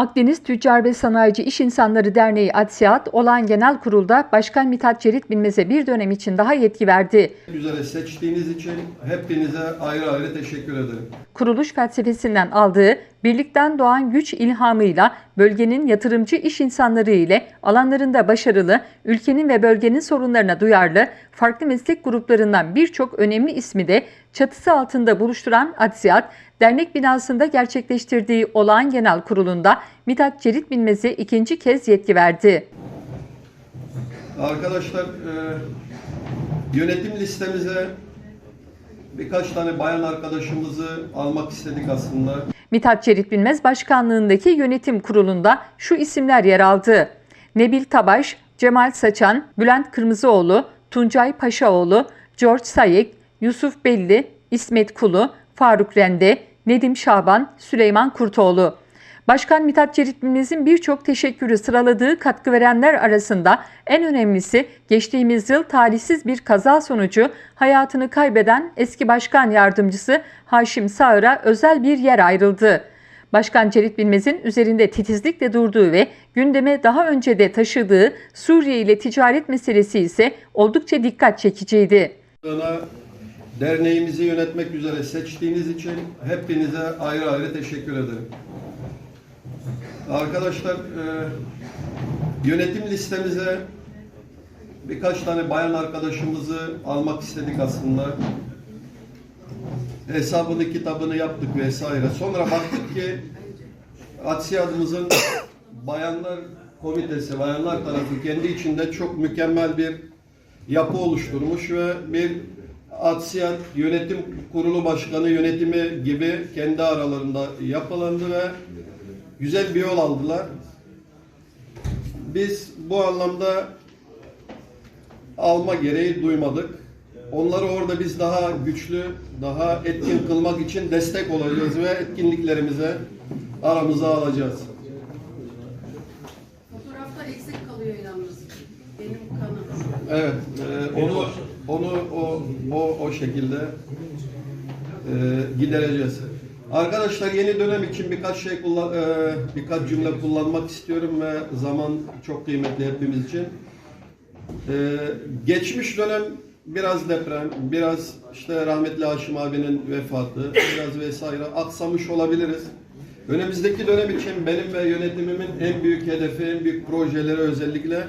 Akdeniz Tüccar ve Sanayici İş İnsanları Derneği ATSİAD olan genel kurulda Başkan Mithat Çerit Bilmez'e bir dönem için daha yetki verdi. üzere seçtiğiniz için hepinize ayrı ayrı teşekkür ederim. Kuruluş felsefesinden aldığı birlikten doğan güç ilhamıyla bölgenin yatırımcı iş insanları ile alanlarında başarılı, ülkenin ve bölgenin sorunlarına duyarlı, farklı meslek gruplarından birçok önemli ismi de çatısı altında buluşturan ATSİAD, dernek binasında gerçekleştirdiği olağan genel kurulunda Mithat Çerit Bilmez'e ikinci kez yetki verdi. Arkadaşlar e, yönetim listemize birkaç tane bayan arkadaşımızı almak istedik aslında. Mithat Çerit Bilmez başkanlığındaki yönetim kurulunda şu isimler yer aldı. Nebil Tabaş, Cemal Saçan, Bülent Kırmızıoğlu, Tuncay Paşaoğlu, George Sayık, Yusuf Belli, İsmet Kulu, Faruk Rende, Nedim Şaban, Süleyman Kurtoğlu. Başkan Mithat Çerit Bilmez'in birçok teşekkürü sıraladığı katkı verenler arasında en önemlisi geçtiğimiz yıl talihsiz bir kaza sonucu hayatını kaybeden eski başkan yardımcısı Haşim Sağır'a özel bir yer ayrıldı. Başkan Çerit Bilmez'in üzerinde titizlikle durduğu ve gündeme daha önce de taşıdığı Suriye ile ticaret meselesi ise oldukça dikkat çekiciydi. Bana derneğimizi yönetmek üzere seçtiğiniz için hepinize ayrı ayrı teşekkür ederim. Arkadaşlar e, yönetim listemize birkaç tane bayan arkadaşımızı almak istedik aslında. Hesabını kitabını yaptık vesaire. Sonra baktık ki Atsiyadımızın bayanlar komitesi, bayanlar tarafı kendi içinde çok mükemmel bir yapı oluşturmuş ve bir Atsiyat Yönetim Kurulu Başkanı yönetimi gibi kendi aralarında yapılandı ve güzel bir yol aldılar. Biz bu anlamda alma gereği duymadık. Onları orada biz daha güçlü, daha etkin kılmak için destek olacağız ve etkinliklerimize aramıza alacağız. Fotoğraflar eksik kalıyor yalnız. Benim kanım. Evet, e, onu onu o o o şekilde e, gidereceğiz. Arkadaşlar yeni dönem için birkaç şey kullan, e, birkaç cümle kullanmak istiyorum ve zaman çok kıymetli hepimiz için. E, geçmiş dönem biraz deprem, biraz işte rahmetli Haşim abinin vefatı, biraz vesaire aksamış olabiliriz. Önümüzdeki dönem için benim ve yönetimimin en büyük hedefi, en büyük projeleri özellikle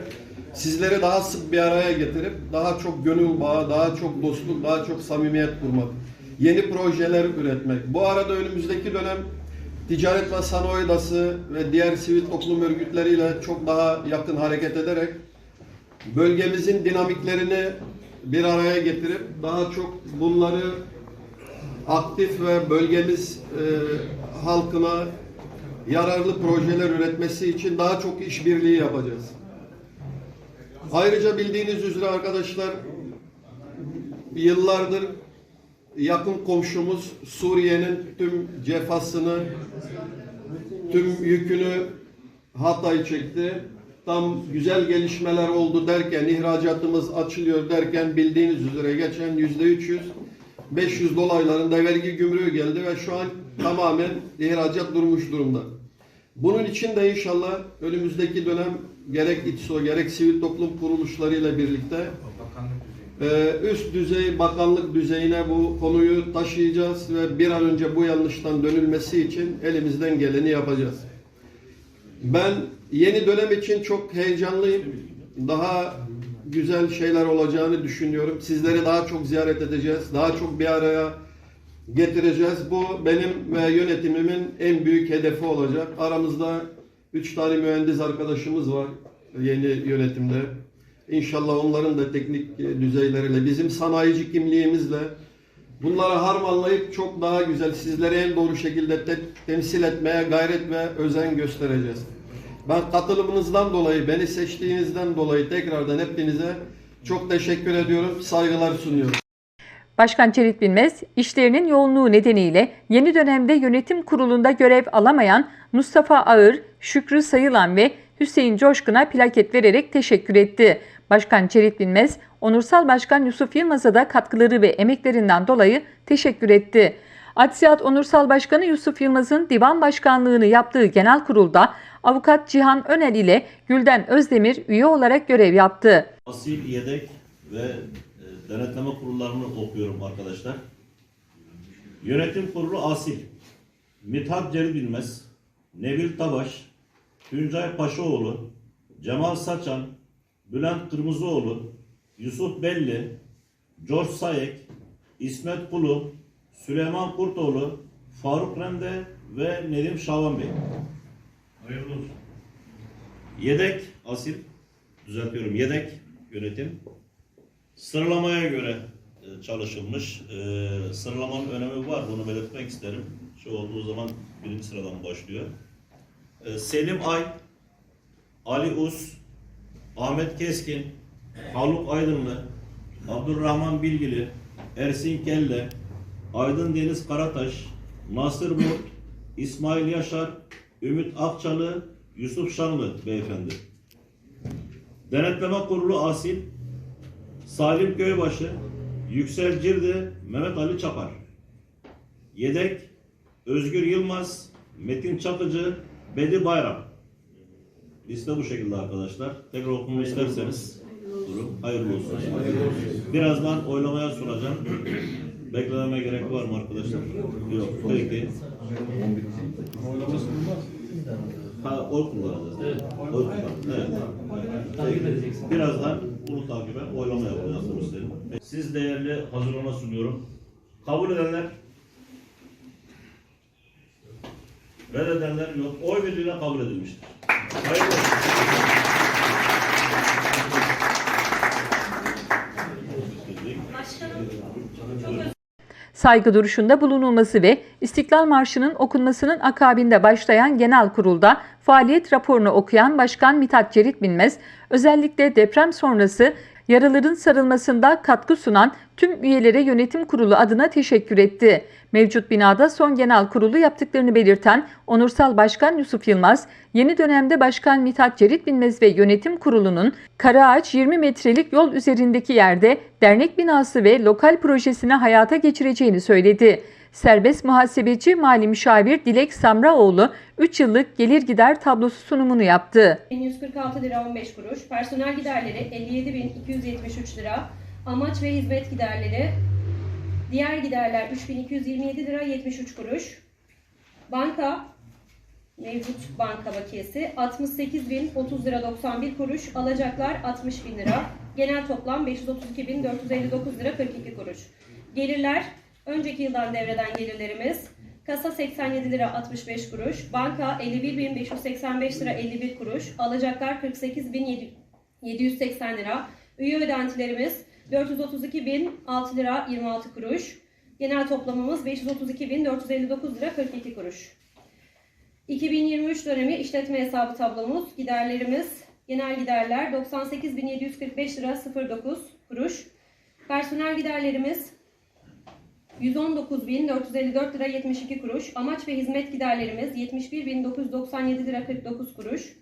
sizleri daha sık bir araya getirip daha çok gönül bağı, daha çok dostluk, daha çok samimiyet kurmak. Yeni projeler üretmek. Bu arada önümüzdeki dönem Ticaret ve Sanayi Odası ve diğer sivil toplum örgütleriyle çok daha yakın hareket ederek bölgemizin dinamiklerini bir araya getirip daha çok bunları aktif ve bölgemiz e, halkına yararlı projeler üretmesi için daha çok işbirliği yapacağız. Ayrıca bildiğiniz üzere arkadaşlar yıllardır yakın komşumuz Suriye'nin tüm cefasını, tüm yükünü Hatay çekti. Tam güzel gelişmeler oldu derken, ihracatımız açılıyor derken bildiğiniz üzere geçen yüzde 300 500 dolaylarında vergi gümrüğü geldi ve şu an tamamen ihracat durmuş durumda. Bunun için de inşallah önümüzdeki dönem gerek İTSO gerek sivil toplum kuruluşlarıyla birlikte üst düzey bakanlık düzeyine bu konuyu taşıyacağız ve bir an önce bu yanlıştan dönülmesi için elimizden geleni yapacağız. Ben yeni dönem için çok heyecanlıyım. Daha güzel şeyler olacağını düşünüyorum. Sizleri daha çok ziyaret edeceğiz. Daha çok bir araya getireceğiz. Bu benim ve yönetimimin en büyük hedefi olacak. Aramızda üç tane mühendis arkadaşımız var yeni yönetimde. İnşallah onların da teknik düzeyleriyle, bizim sanayici kimliğimizle bunları harmanlayıp çok daha güzel sizlere en doğru şekilde te- temsil etmeye gayret ve özen göstereceğiz. Ben katılımınızdan dolayı, beni seçtiğinizden dolayı tekrardan hepinize çok teşekkür ediyorum, saygılar sunuyorum. Başkan Çerit Bilmez, işlerinin yoğunluğu nedeniyle yeni dönemde yönetim kurulunda görev alamayan Mustafa Ağır, Şükrü Sayılan ve Hüseyin Coşkun'a plaket vererek teşekkür etti. Başkan Çerit Bilmez, Onursal Başkan Yusuf Yılmaz'a da katkıları ve emeklerinden dolayı teşekkür etti. Adsiyat Onursal Başkanı Yusuf Yılmaz'ın divan başkanlığını yaptığı genel kurulda avukat Cihan Önel ile Gülden Özdemir üye olarak görev yaptı. Asil yedek ve e, denetleme kurullarını okuyorum arkadaşlar. Yönetim kurulu asil. Mithat Celil Bilmez, Nebil Tabaş, Tuncay Paşaoğlu, Cemal Saçan, Bülent Kırmızıoğlu, Yusuf Belli, George Sayek, İsmet Kulu, Süleyman Kurtoğlu, Faruk Rende ve Nedim Şaban Bey. Hayırlı olsun. Yedek asil, düzeltiyorum yedek yönetim. Sıralamaya göre e, çalışılmış. E, sıralamanın önemi var, bunu belirtmek isterim. Şu olduğu zaman birinci sıradan başlıyor. E, Selim Ay, Ali Us, Ahmet Keskin, Haluk Aydınlı, Abdurrahman Bilgili, Ersin Kelle, Aydın Deniz Karataş, Nasır Mut, İsmail Yaşar, Ümit Akçalı, Yusuf Şanlı beyefendi. Denetleme Kurulu Asil, Salim Köybaşı, Yüksel Cirdi, Mehmet Ali Çapar. Yedek, Özgür Yılmaz, Metin Çakıcı, Bedi Bayram. Liste bu şekilde arkadaşlar. Tekrar okumamı isterseniz durum hayırlı olsun. Birazdan oylamaya sunacağım. Beklememe gerek var mı arkadaşlar? Yok. Peki. Ha, oy kullanacağız. Evet. Oy kullanacağız. Evet. Birazdan bunu takiben oylama yapacağız istedim. Siz değerli hazırlama sunuyorum. Kabul edenler Reddedenler yok. Oy birliğiyle kabul edilmiştir. Hayırlı olsun. Saygı duruşunda bulunulması ve İstiklal Marşı'nın okunmasının akabinde başlayan genel kurulda faaliyet raporunu okuyan Başkan Mithat Cerit Bilmez, özellikle deprem sonrası yaraların sarılmasında katkı sunan tüm üyelere yönetim kurulu adına teşekkür etti. Mevcut binada son genel kurulu yaptıklarını belirten Onursal Başkan Yusuf Yılmaz, yeni dönemde Başkan Mithat Cerit Bilmez ve yönetim kurulunun Karaağaç 20 metrelik yol üzerindeki yerde dernek binası ve lokal projesini hayata geçireceğini söyledi. Serbest muhasebeci mali müşavir Dilek Samraoğlu 3 yıllık gelir gider tablosu sunumunu yaptı. 1146 lira 15 kuruş, personel giderleri 57.273 lira, amaç ve hizmet giderleri, diğer giderler 3227 lira 73 kuruş, banka, mevcut banka bakiyesi 68.030 lira 91 kuruş, alacaklar 60.000 lira, genel toplam 532.459 lira 42 kuruş. Gelirler, önceki yıldan devreden gelirlerimiz, Kasa 87 lira 65 kuruş, banka 51.585 lira 51 kuruş, alacaklar 48.780 lira, üye ödentilerimiz 432.006 lira 26 kuruş, genel toplamımız 532.459 lira 42 kuruş. 2023 dönemi işletme hesabı tablomuz, giderlerimiz, genel giderler 98.745 lira 09 kuruş, personel giderlerimiz 119.454 lira 72 kuruş. Amaç ve hizmet giderlerimiz 71.997 lira 49 kuruş.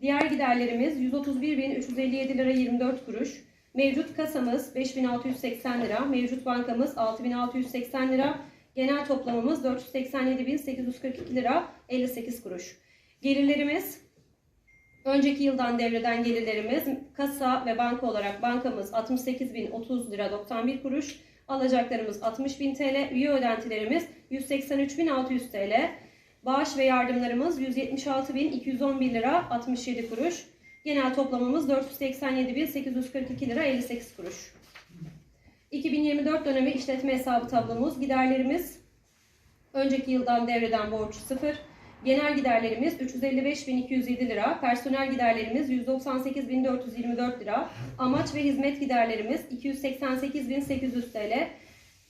Diğer giderlerimiz 131.357 lira 24 kuruş. Mevcut kasamız 5.680 lira. Mevcut bankamız 6.680 lira. Genel toplamımız 487.842 lira 58 kuruş. Gelirlerimiz Önceki yıldan devreden gelirlerimiz kasa ve banka olarak bankamız 68.030 lira 91 kuruş, alacaklarımız 60.000 TL, üye ödentilerimiz 183.600 TL, bağış ve yardımlarımız 176.211 lira 67 kuruş, genel toplamımız 487.842 lira 58 kuruş. 2024 dönemi işletme hesabı tablomuz, giderlerimiz. Önceki yıldan devreden borç 0, Genel giderlerimiz 355.207 lira, personel giderlerimiz 198.424 lira, amaç ve hizmet giderlerimiz 288.800 TL,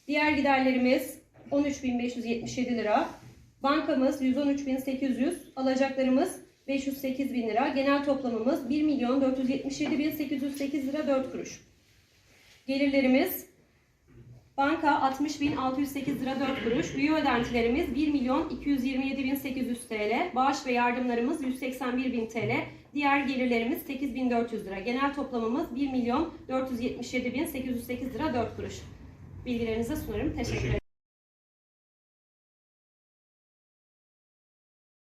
diğer giderlerimiz 13.577 lira, bankamız 113.800, alacaklarımız 508.000 lira, genel toplamımız 1.477.808 lira 4 kuruş. Gelirlerimiz Banka 60.608 lira 4 kuruş. Üye ödentilerimiz 1.227.800 TL. Bağış ve yardımlarımız 181.000 TL. Diğer gelirlerimiz 8.400 lira. Genel toplamımız 1.477.808 lira 4 kuruş. Bilgilerinize sunarım. Teşekkür ederim.